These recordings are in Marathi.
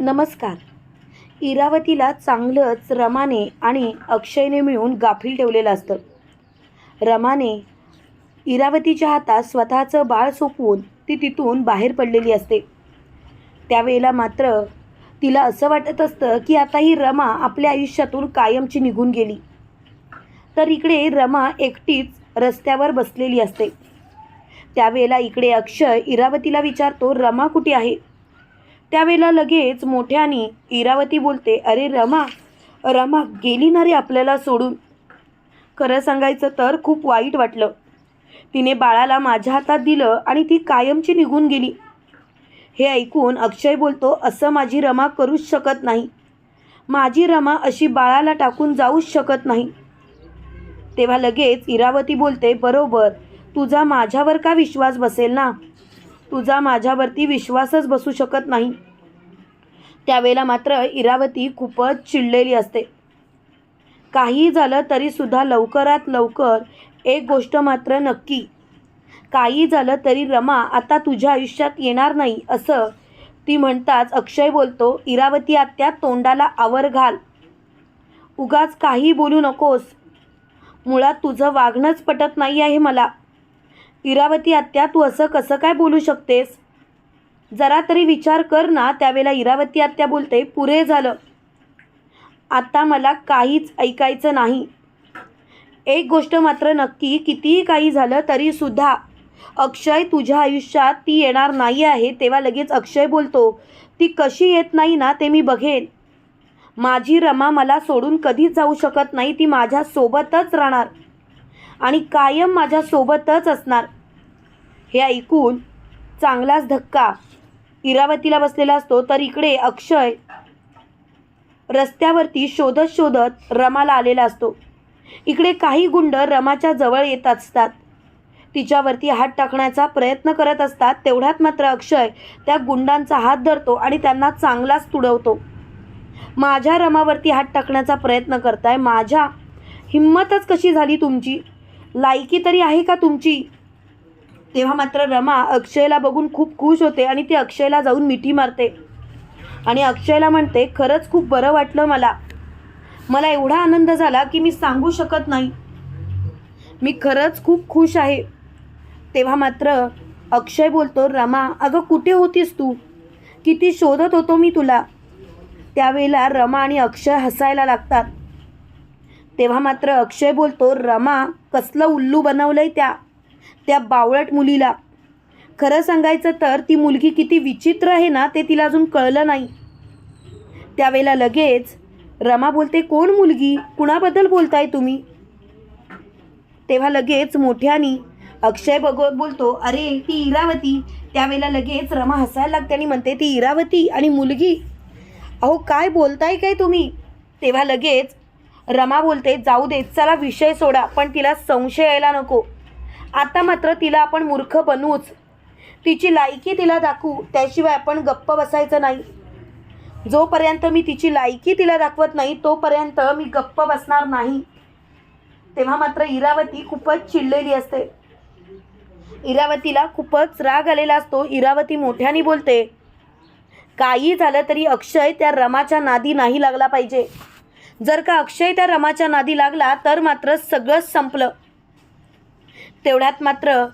नमस्कार. इरावतीला चांगलंच रमाने आणि अक्षयने मिळून गाफील ठेवलेलं असतं. रमाने इरावतीच्या हातात स्वतःचं बाळ सोपवून ती तिथून बाहेर पडलेली असते. त्यावेळेला मात्र तिला असं वाटत असतं की आता ही रमा आपल्या आयुष्यातून कायमची निघून गेली. तर इकडे रमा एकटीच रस्त्यावर बसलेली असते. त्यावेळेला इकडे अक्षय इरावतीला विचारतो रमा कुठे आहे? त्यावेळेला लगेच मोठ्याने इरावती बोलते अरे रमा रमा गेली ना रे आपल्याला सोडून. खरं सांगायचं तर खूप वाईट वाटलं. तिने बाळाला माझ्या हातात दिलं आणि ती कायमची निघून गेली. हे ऐकून अक्षय बोलतो असं माझी रमा करूच शकत नाही. माझी रमा अशी बाळाला टाकून जाऊच शकत नाही. तेव्हा लगेच इरावती बोलते बरोबर तुझा माझ्यावर का विश्वास बसेल ना? तुझा माझ्यावरती विश्वासच बसू शकत नाही. त्यावेळेला मात्र इरावती खूपच चिडलेली असते. काही झालं तरीसुद्धा लवकरात लवकर एक गोष्ट मात्र नक्की. काही झालं तरी रमा आता तुझ्या आयुष्यात येणार नाही असं ती म्हणताच अक्षय बोलतो इरावती आत्या तोंडाला आवर घाल. उगाच काही बोलू नकोस. मुळात तुझं वागणंच पटत नाही आहे मला. इरावती आत्या तू असं कसं काय बोलू शकतेस? जरा तरी विचार कर ना त्यावेळेला इरावती आत्या बोलते पुरे झालं. आत्ता मला काहीच ऐकायचं नाही. एक गोष्ट मात्र नक्की कितीही काही झालं तरीसुद्धा अक्षय तुझ्या आयुष्यात ती येणार नाही आहे तेव्हा लगेच अक्षय बोलतो ती कशी येत नाही ना ते मी बघेन. माझी रमा मला सोडून कधीच जाऊ शकत नाही ती माझ्यासोबतच राहणार. आणि कायम माझ्यासोबतच असणार. हे ऐकून चांगलाच धक्का. इरावतीला बसलेला असतो तर इकडे अक्षय रस्त्यावरती शोधत शोधत रमाला आलेला असतो. इकडे काही गुंड रमाच्या जवळ येत असतात. तिच्यावरती हात टाकण्याचा प्रयत्न करत असतात तेवढ्यात मात्र अक्षय त्या गुंडांचा हात धरतो आणि त्यांना चांगलाच तुडवतो. माझ्या रमावरती हात टाकण्याचा प्रयत्न करताय माझ्या हिंमतच कशी झाली तुमची? लायकी तरी आहे का तुमची? तेव्हा मात्र रमा अक्षयला बघून खूप खुश होते आणि ती अक्षयला जाऊन मिठी मारते. आणि अक्षयला म्हणते खरंच खूप बरं वाटलं मला. मला एवढा आनंद झाला की मी सांगू शकत नाही. मी खरंच खूप खुश आहे. तेव्हा मात्र अक्षय बोलतो रमा अगं कुठे होतीस तू? किती शोधत होतो मी तुला. त्यावेळेला रमा आणि अक्षय हसायला लागतात. तेव्हा मात्र अक्षय बोलतो रमा कसलं उल्लू बनवलं आहे त्या त्या बावळट मुलीला. खरं सांगायचं तर ती मुलगी किती विचित्र आहे ना ते तिला अजून कळलं नाही. त्यावेळेला लगेच रमा बोलते कोण मुलगी? कुणाबद्दल बोलताय तुम्ही? तेव्हा लगेच मोठ्यानी अक्षय भगवत बोलतो अरे ती इरावती. त्यावेळेला लगेच रमा हसायला लागते आणि म्हणते ती इरावती आणि मुलगी? अहो काय बोलताय काय तुम्ही? तेव्हा लगेच रमा बोलते जाऊ दे चला विषय सोडा पण तिला संशय यायला नको. आता मात्र तिला आपण मूर्ख बनवूच तिची लायकी तिला दाखवू त्याशिवाय आपण गप्प बसायचं नाही. जोपर्यंत मी तिची लायकी तिला दाखवत नाही तोपर्यंत मी गप्प बसणार नाही. तेव्हा मात्र इरावती खूपच चिडलेली असते. इरावतीला खूपच राग आलेला असतो. इरावती मोठ्याने बोलते काही झालं तरी अक्षय त्या रमाच्या नादी नाही लागला पाहिजे. जर का अक्षय त्या रमाच्या नादी लागला तर मात्र सगळंच संपलं. तेवढ्यात मात्र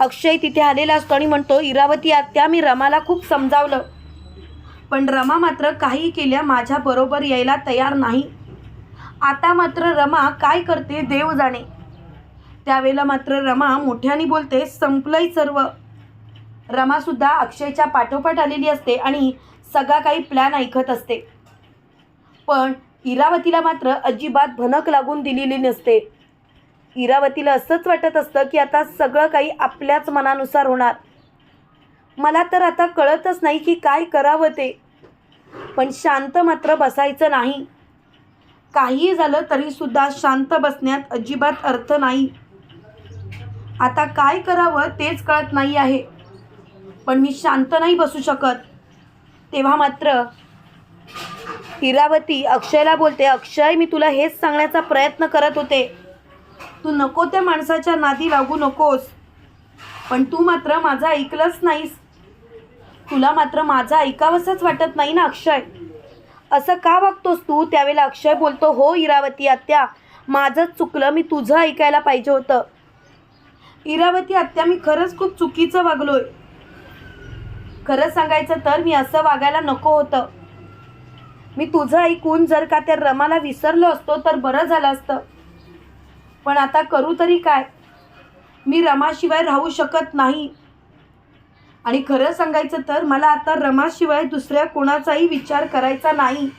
अक्षय तिथे आलेला असतो आणि म्हणतो इरावती आत्या मी रमाला खूप समजावलं. पण रमा मात्र काही केल्या माझ्या बरोबर यायला तयार नाही. आता मात्र रमा काय करते देव जाणे. त्यावेळेला मात्र रमा मोठ्याने बोलते संपलंय सर्व. रमासुद्धा अक्षयच्या पाठोपाठ आलेली असते आणि सगळा काही प्लॅन ऐकत असते. पण इरावतीला मात्र अजिबात भनक लागून दिलेली नसते. इरावतीला असंच वाटत असतं की आता सगळं काही आपल्याच मनानुसार होणार. मला तर आता कळतच नाही की काय करावं ते. पण शांत मात्र बसायचं नाही. काही झालं तरीसुद्धा शांत बसण्यात अजिबात अर्थ नाही. आता काय करावं तेच कळत नाही आहे. पण मी शांत नाही बसू शकत. तेव्हा मात्र इरावती अक्षयला बोलते अक्षय मी तुला हेच सांगण्याचा प्रयत्न करत होते. तू नको त्या माणसाच्या नादी लागू नकोस. पण तू मात्र माझं ऐकलंच नाहीस. तुला मात्र माझं ऐकावंसंच वाटत नाही ना अक्षय? असं का वागतोस तू? त्यावेळेला अक्षय बोलतो हो इरावती आत्या माझंच चुकलं मी तुझं ऐकायला पाहिजे होतं. इरावती आत्या मी खरंच खूप चुकीचं वागलोय. खरंच सांगायचं तर मी असं वागायला नको होतं. मी तुझं ऐकून जर का त्या रमाला विसरलो असतो तर बरं झालं असतं. पण आता करू तरी काय? मी रमाशिवाय राहू शकत नाही. आणि खरं सांगायचं तर मला आता रमाशिवाय दुसऱ्या कोणाचाही विचार करायचा नाही.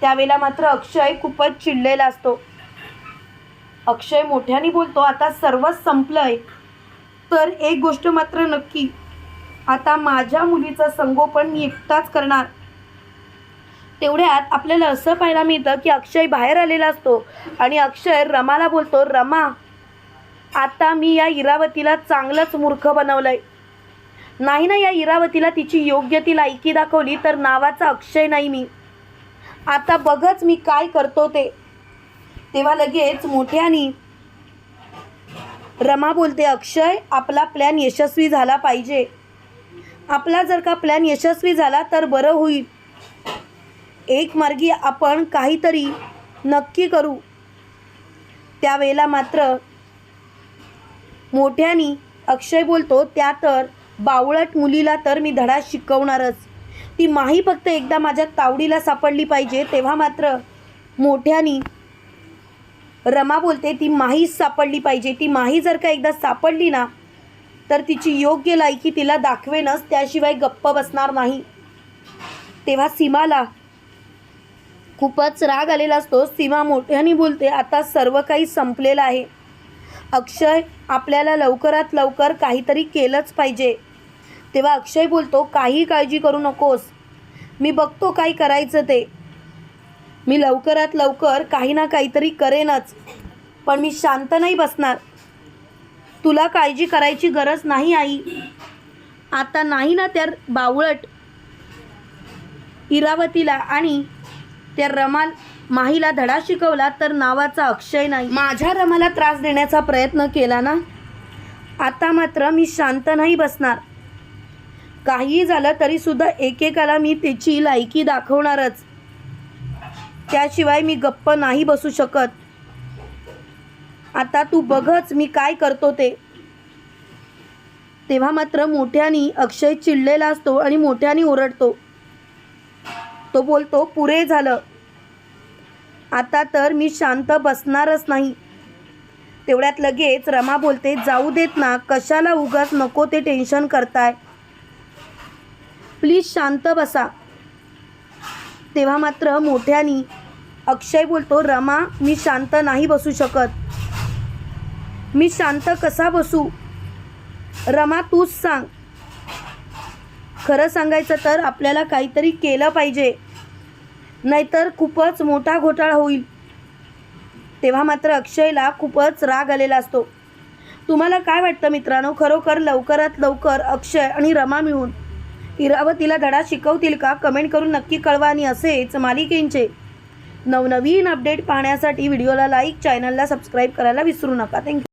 त्यावेळेला मात्र अक्षय खूपच चिडलेला असतो. अक्षय मोठ्याने बोलतो आता सर्वच संपलंय. तर एक गोष्ट मात्र नक्की. आता माझ्या मुलीचं संगोपन मी एकटाच करणार. तेवढ्यात आपल्याला असं पाहायला मिळतं की अक्षय बाहेर आलेला असतो. आणि अक्षय रमाला बोलतो रमा आता मी या इरावतीला चांगलंच मूर्ख बनवलंय. नाही ना या इरावतीला तिची योग्य ती लायकी दाखवली तर नावाचा अक्षय नाही मी. आता बघच मी काय करतो ते. तेव्हा लगेच मोठ्यानी रमा बोलते अक्षय आपला प्लॅन यशस्वी झाला पाहिजे. आपला जर का प्लॅन यशस्वी झाला तर बरं होईल. एक मार्गी आपण काहीतरी नक्की करू. त्यावेळेला मात्र मोठ्यानी अक्षय बोलतो त्या तर बावळट मुलीला तर मी धडा शिकवणारच. ती माही फक्त एकदा माझ्या तावडीला सापडली पाहिजे तेव्हा मात्र मोठ्यानी रमा बोलते ती माहीच सापडली पाहिजे. ती माही जर का एकदा सापडली ना तर तिची योग्य लायकी तिला दाखवेनच. त्याशिवाय गप्प बसणार नाही. तेव्हा सीमाला खूपच राग आलेला असतो. सीमा मोठ्याने बोलते आता सर्व काही संपलेलं आहे. अक्षय आपल्याला लवकरात लवकर काहीतरी केलंच पाहिजे. तेव्हा अक्षय बोलतो काही काळजी करू नकोस. मी बघतो काय करायचं ते. मी लवकरात लवकर काही ना काहीतरी करेनच पण मी शांत नाही बसणार. तुला काळजी करायची गरज नाही आई. आता नाही ना त्या बावळट इरावतीला आणि त्या रमाल माहीला धडा शिकवला तर नावाचा अक्षय नाही. माझ्या रमाला त्रास देण्याचा प्रयत्न केला ना? आता मात्र मी शांत नाही बसणार. काहीही झालं तरी सुद्धा एकेकाला मी त्याची लायकी दाखवणारच. त्याशिवाय मी गप्प नाही बसू शकत. आता तू बघच मी काय करतो ते. तेव्हा मात्र मोठ्यानी अक्षय चिडलेला असतो आणि मोठ्याने ओरडतो. तो बोलतो पुरे झालं. आता तर मी शांत बसणारच नाही. तेवढ्यात लगेच रमा बोलते जाऊ देत ना कशाला उगाच नको ते टेन्शन करताय. प्लीज शांत बसा. तेव्हा मात्र मोठ्यानी अक्षय बोलतो रमा मी शांत नाही बसू शकत. मी शांत कसा बसू? रमा तूच सांग. खरं सांगायचं तर आपल्याला काहीतरी केलं पाहिजे. नाहीतर खूपच मोठा घोटाळा होईल. तेव्हा मात्र अक्षयला खूपच राग आलेला असतो. तुम्हाला काय वाटतं मित्रांनो? खरोखर लवकरात लवकर अक्षय आणि रमा मिळून इरावतीला धडा शिकवतील का? कमेंट करून नक्की कळवा आणि असेच मालिकेंचे नवनवीन अपडेट पाहण्यासाठी व्हिडिओला लाईक चॅनलला सबस्क्राईब करायला विसरू नका. थँक्यू